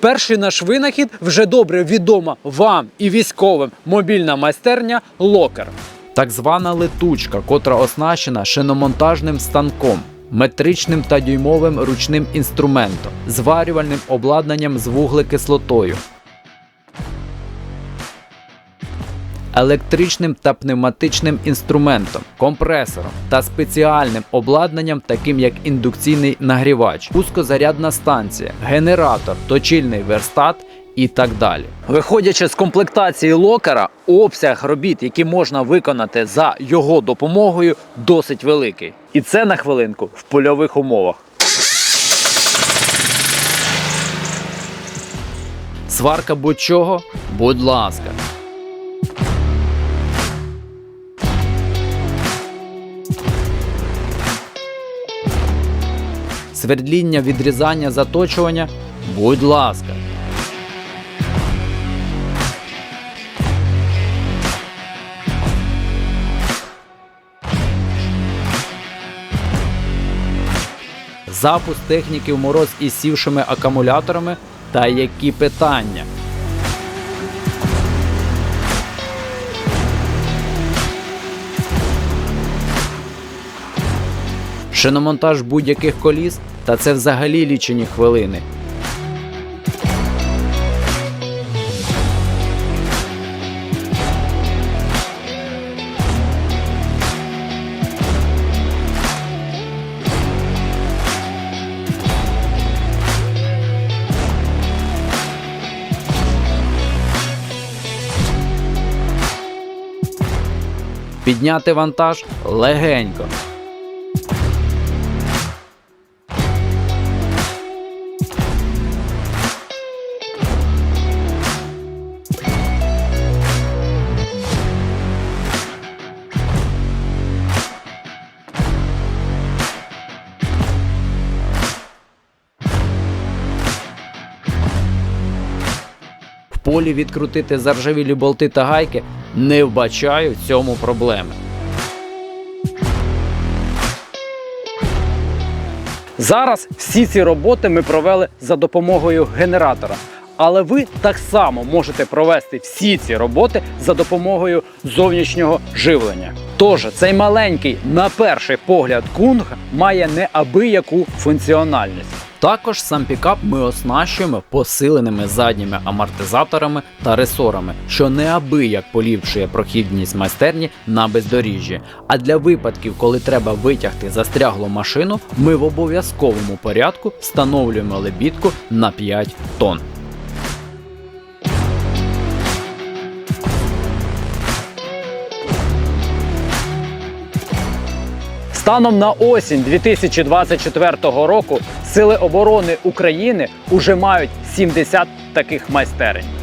Перший наш винахід вже добре відома вам і військовим мобільна майстерня Локер. Так звана летучка, котра оснащена шиномонтажним станком, метричним та дюймовим ручним інструментом, зварювальним обладнанням з вуглекислотою, електричним та пневматичним інструментом, компресором та спеціальним обладнанням, таким як індукційний нагрівач, пускозарядна станція, генератор, точильний верстат. І так далі, виходячи з комплектації локера, обсяг робіт, які можна виконати за його допомогою, досить великий. І це на хвилинку в польових умовах. Сварка будь-чого, будь ласка. Свердління, відрізання, заточування, будь ласка. Запуск техніки в мороз із сівшими акумуляторами та які питання. Шиномонтаж будь-яких коліс, та це взагалі лічені хвилини. Підняти вантаж легенько. Полі відкрутити заржавілі болти та гайки не вбачаю цьому проблеми. Зараз всі ці роботи ми провели за допомогою генератора. Але ви так само можете провести всі ці роботи за допомогою зовнішнього живлення. Тож цей маленький, на перший погляд, кунг має неабияку функціональність. Також сам пікап ми оснащуємо посиленими задніми амортизаторами та ресорами, що неабияк поліпшує прохідність майстерні на бездоріжжі. А для випадків, коли треба витягти застряглу машину, ми в обов'язковому порядку встановлюємо лебідку на 5 тонн. Станом на осінь 2024 року Сили оборони України уже мають 70 таких майстерень.